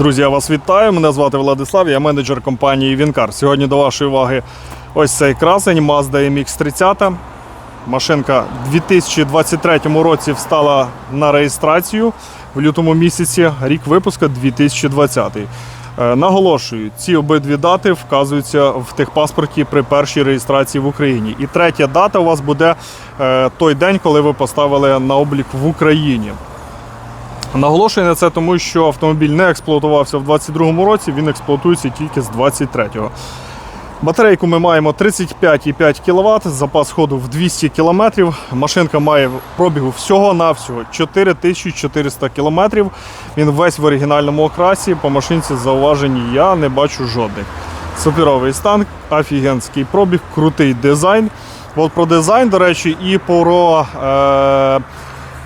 Друзі, я вас вітаю. Мене звати Владислав, я менеджер компанії Вінкар. Сьогодні до вашої уваги ось цей красень Mazda MX-30. Машинка в 2023 році встала на реєстрацію в лютому місяці, рік випуска 2020. Е, Наголошую, ці обидві дати вказуються в техпаспорті при першій реєстрації в Україні. І третя дата у вас буде е, той день, коли ви поставили на облік в Україні. Наголошую на це, тому що автомобіль не експлуатувався в 2022 році, він експлуатується тільки з 23-го. Батарейку ми маємо 35,5 кВт, запас ходу в 200 км. Машинка має пробігу всього-навсього 4400 км. Він весь в оригінальному окрасі. По машинці зауважень я не бачу жодних. Суперовий стан, офігенський пробіг, крутий дизайн. От про дизайн, до речі, і про. Е-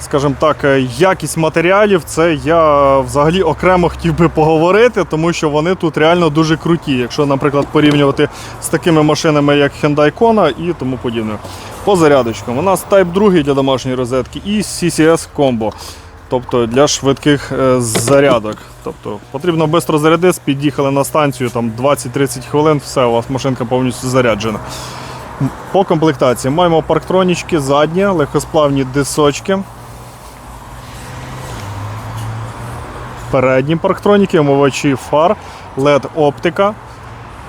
скажімо так, е, якість матеріалів, це я взагалі окремо хотів би поговорити, тому що вони тут реально дуже круті. Якщо, наприклад, порівнювати з такими машинами, як Hyundai Kona і тому подібне. По зарядочкам. У нас Type 2 для домашньої розетки і CCS Combo. Тобто для швидких е, зарядок. Тобто потрібно швидко зарядитися, під'їхали на станцію, там 20-30 хвилин, все, у вас машинка повністю заряджена. По комплектації маємо парктронічки задні, легкосплавні дисочки. Передні парктроніки, омивачі фар, LED оптика.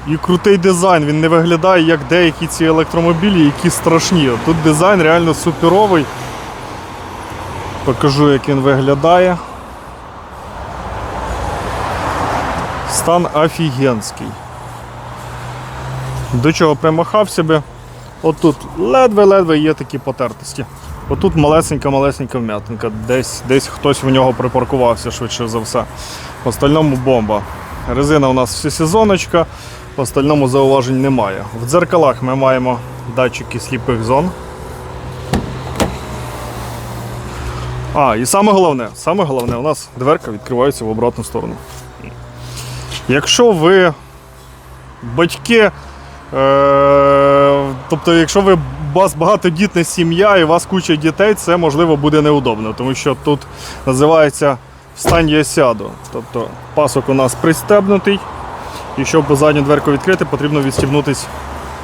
І крутий дизайн. Він не виглядає як деякі ці електромобілі, які страшні. Тут дизайн реально суперовий. Покажу, як він виглядає. Стан офігенський. До чого примахався би. Отут ледве-ледве є такі потертості. Отут малесенька-малесенька вм'ятинка. Десь, десь хтось в нього припаркувався швидше за все. В остальному бомба. Резина у нас всесезоночка, в остальному зауважень немає. В дзеркалах ми маємо датчики сліпих зон. А, і саме головне, саме головне, у нас дверка відкривається в обратну сторону. Якщо ви батьки, е, тобто, якщо ви у вас багатодітна сім'я і у вас куча дітей, це можливо буде неудобно, тому що тут називається встань я сяду. Тобто пасок у нас пристебнутий, і щоб задню дверку відкрити, потрібно відстібнутися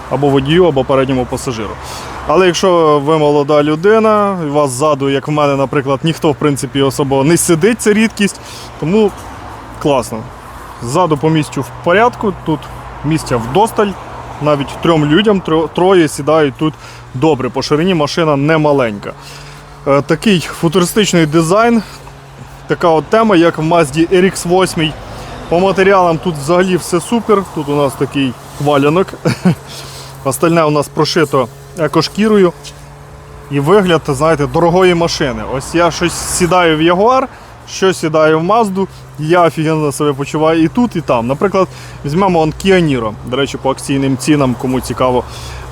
або водію, або передньому пасажиру. Але якщо ви молода людина, і у вас ззаду, як в мене, наприклад, ніхто в принципі особо не сидить, це рідкість, тому класно. Ззаду по місцю в порядку, тут місця вдосталь, навіть трьом людям троє сідають тут добре. По ширині машина не маленька. Е, Такий футуристичний дизайн, така от тема, як в Mazda RX8. По матеріалам тут взагалі все супер. Тут у нас такий валянок. Остальне у нас прошито екошкірою. І вигляд, знаєте, дорогої машини. Ось я щось сідаю в Ягуар, щось сідаю в Мазду, я офігенно себе почуваю і тут, і там. Наприклад, візьмемо он. До речі, по акційним цінам, кому цікаво,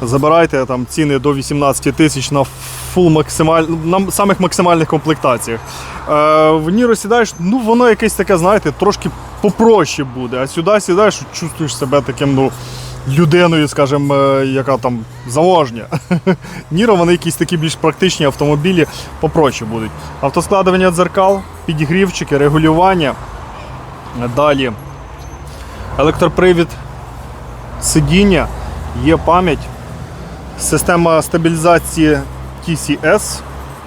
забирайте там ціни до 18 тисяч на фул максималь... на самих максимальних комплектаціях. Е, в Niro сідаєш, ну воно якесь таке, знаєте, трошки попроще буде. А сюди сідаєш, чувствуєш себе таким, ну людиною, скажімо, е, яка там заможня. Ніро, вони якісь такі більш практичні автомобілі попроще будуть. Автоскладування дзеркал, підігрівчики, регулювання. Далі електропривід сидіння, є пам'ять, система стабілізації TCS,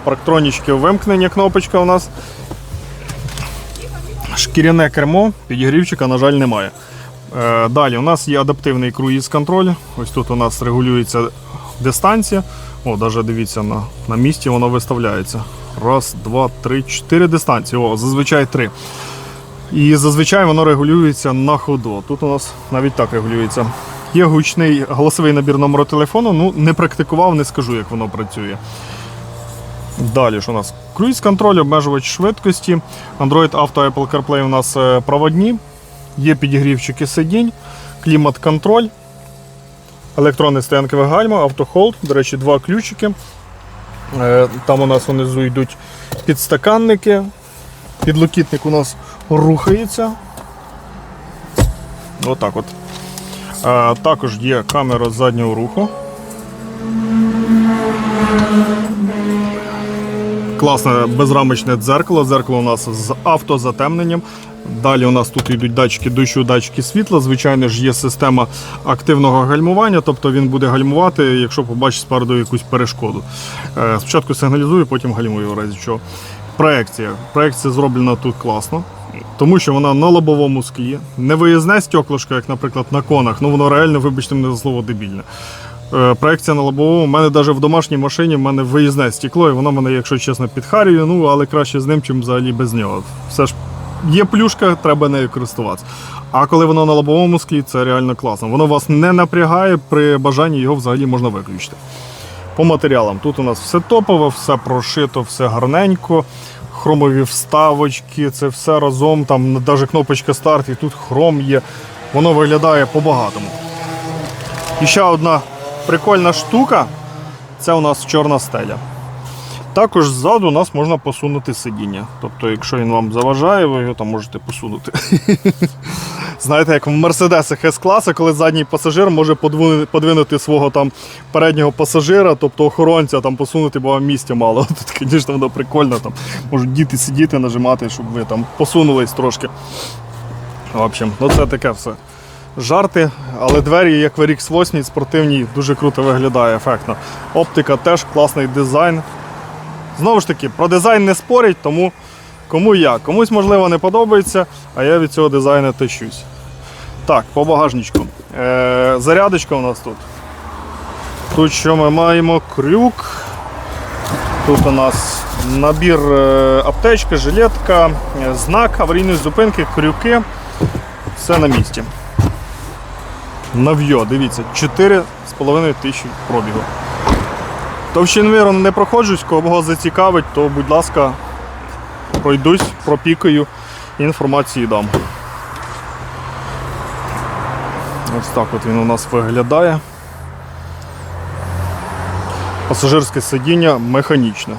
парктронічки вимкнення, кнопочка у нас. Шкіряне кермо, підігрівчика, на жаль, немає. Е, Далі у нас є адаптивний круїз-контроль. Ось тут у нас регулюється дистанція. О, навіть дивіться, на, на місці воно виставляється. Раз, два, три, чотири дистанції. О, зазвичай три. І зазвичай воно регулюється на ходу. Тут у нас навіть так регулюється. Є гучний голосовий набір номеру телефону. Ну, не практикував, не скажу, як воно працює. Далі що у нас? Круїз-контроль, обмежувач швидкості. Android Auto Apple CarPlay у нас е, проводні. Є підігрівчики сидінь, клімат-контроль, електронне стоянкове гальмо, автохолд, до речі, два ключики. Е, Там у нас внизу йдуть підстаканники. Підлокітник у нас рухається. Отак от. Е, Також є камера заднього руху. Класне безрамочне дзеркало. Дзеркало у нас з автозатемненням. Далі у нас тут йдуть датчики дощу, датчики світла. Звичайно ж, є система активного гальмування, тобто він буде гальмувати, якщо побачить спереду якусь перешкоду. Е, Спочатку сигналізую, потім гальмую в разі чого. Проекція. Проекція зроблена тут класно, тому що вона на лобовому склі. Не виїзне стеклишко, як, наприклад, на конах. Ну воно реально, вибачте мене за слово, дебільне. Е, Проекція на лобовому. У мене навіть в домашній машині в мене виїзне стекло, і воно мене, якщо чесно, підхарює, ну але краще з ним, чим взагалі без нього. Все ж є плюшка, треба нею користуватися. А коли воно на лобовому склі, це реально класно. Воно вас не напрягає, при бажанні його взагалі можна виключити. По матеріалам. Тут у нас все топове, все прошито, все гарненько. Хромові вставочки, це все разом. Там навіть кнопочка старт, і тут хром є. Воно виглядає по-багатому. І ще одна прикольна штука це у нас чорна стеля. Також ззаду у нас можна посунути сидіння. Тобто, якщо він вам заважає, ви його там можете посунути. Знаєте, як в Мерседесах С-класа, коли задній пасажир може подвинути свого там переднього пасажира, тобто охоронця там посунути, бо вам місця мало. Тут, звісно, воно прикольно. Там можуть діти сидіти, нажимати, щоб ви там посунулись трошки. В общем, ну це таке все. Жарти, але двері, як в RX 8 спортивній, дуже круто виглядає, ефектно. Оптика теж класний дизайн. Знову ж таки, про дизайн не спорять, тому кому як. Комусь, можливо, не подобається, а я від цього дизайну тещусь. Так, по багажничку. Е, зарядочка у нас тут. Тут що ми маємо? Крюк. Тут у нас набір е, аптечка, жилетка, е, знак аварійної зупинки, крюки. Все на місці. Нав'йо, дивіться, 4,5 тисячі пробігу. Товщиноміром не проходжусь, кого зацікавить, то будь ласка, пройдусь, пропікаю, інформації дам. Ось так от він у нас виглядає. Пасажирське сидіння механічне.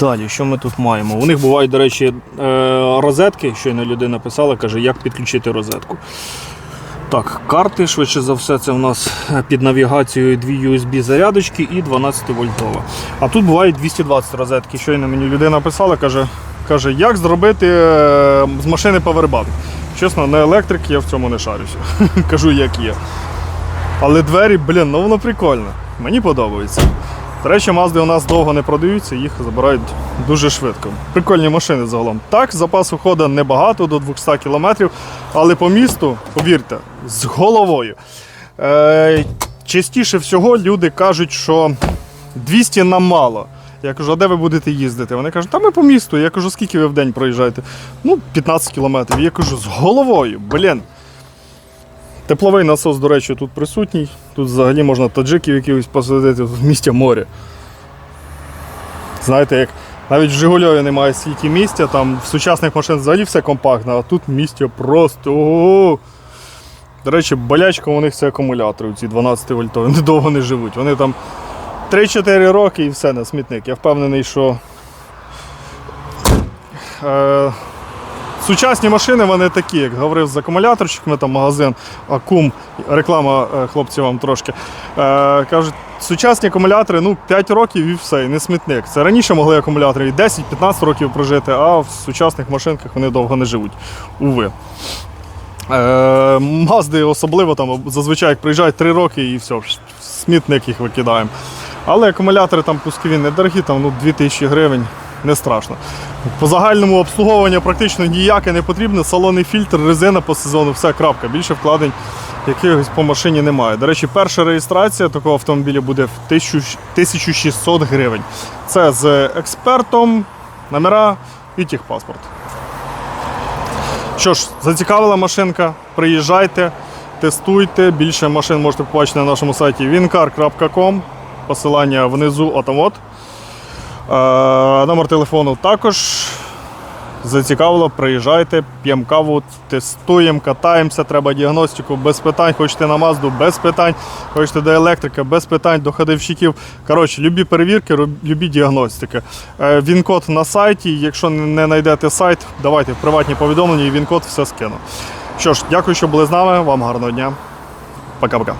Далі, що ми тут маємо? У них бувають, до речі, е, розетки. Щойно людина писала, каже, як підключити розетку. Так, карти, швидше за все, це у нас під навігацією дві USB зарядочки і 12 вольтова. А тут бувають 220 розетки. Щойно мені людина писала, каже, каже як зробити е, з машини павербанк. Чесно, не електрик, я в цьому не шарюся. Кажу, як є. Але двері, блін, ну воно прикольне. Мені подобається. До речі, мазди у нас довго не продаються, їх забирають дуже швидко. Прикольні машини загалом. Так, запасу ходу небагато, до 200 км, але по місту, повірте, з головою. Е, частіше всього люди кажуть, що 200 нам мало. Я кажу, а де ви будете їздити? Вони кажуть, та ми по місту. Я кажу, скільки ви в день проїжджаєте? Ну, 15 кілометрів. Я кажу, з головою, блін. Тепловий насос, до речі, тут присутній. Тут взагалі можна таджиків якихось посадити в місті море. Знаєте, як навіть в Жигульові немає стільки місця, там в сучасних машин взагалі все компактно, а тут місця просто. ого. До речі, болячка у них це акумулятори, ці 12 вольтові, вони довго не живуть. Вони там 3-4 роки і все на смітник. Я впевнений, що. Е, Сучасні машини вони такі, як говорив з акумуляторщиками, там магазин Акум, реклама е, хлопці вам трошки. Е, кажуть, сучасні акумулятори ну, 5 років і все, і не смітник. Це раніше могли акумулятори і 10-15 років прожити, а в сучасних машинках вони довго не живуть. Уви. Е, Мазди особливо там зазвичай як приїжджають 3 роки і все, смітник їх викидаємо. Але акумулятори там пускові недорогі, там ну, 2000 гривень, не страшно. По загальному обслуговуванню практично ніяке не потрібно. Салонний фільтр, резина по сезону, все крапка. Більше вкладень якихось по машині немає. До речі, перша реєстрація такого автомобіля буде в 1600 гривень. Це з експертом, номера і техпаспорт. Що ж, зацікавила машинка, приїжджайте, тестуйте. Більше машин можете побачити на нашому сайті wincar.com. Посилання внизу отамот. Е, номер телефону також. Зацікавило, приїжджайте, п'ємо каву, тестуємо, катаємося, треба діагностику без питань. Хочете на Мазду без питань, хочете до електрика без питань, до ходовщиків. Коротше, любі перевірки, любі діагностики. Е, Він-код на сайті. Якщо не- знайдете сайт, давайте в приватні повідомлення і він-код все скину. Що ж, дякую, що були з нами. Вам гарного дня. Пока-пока.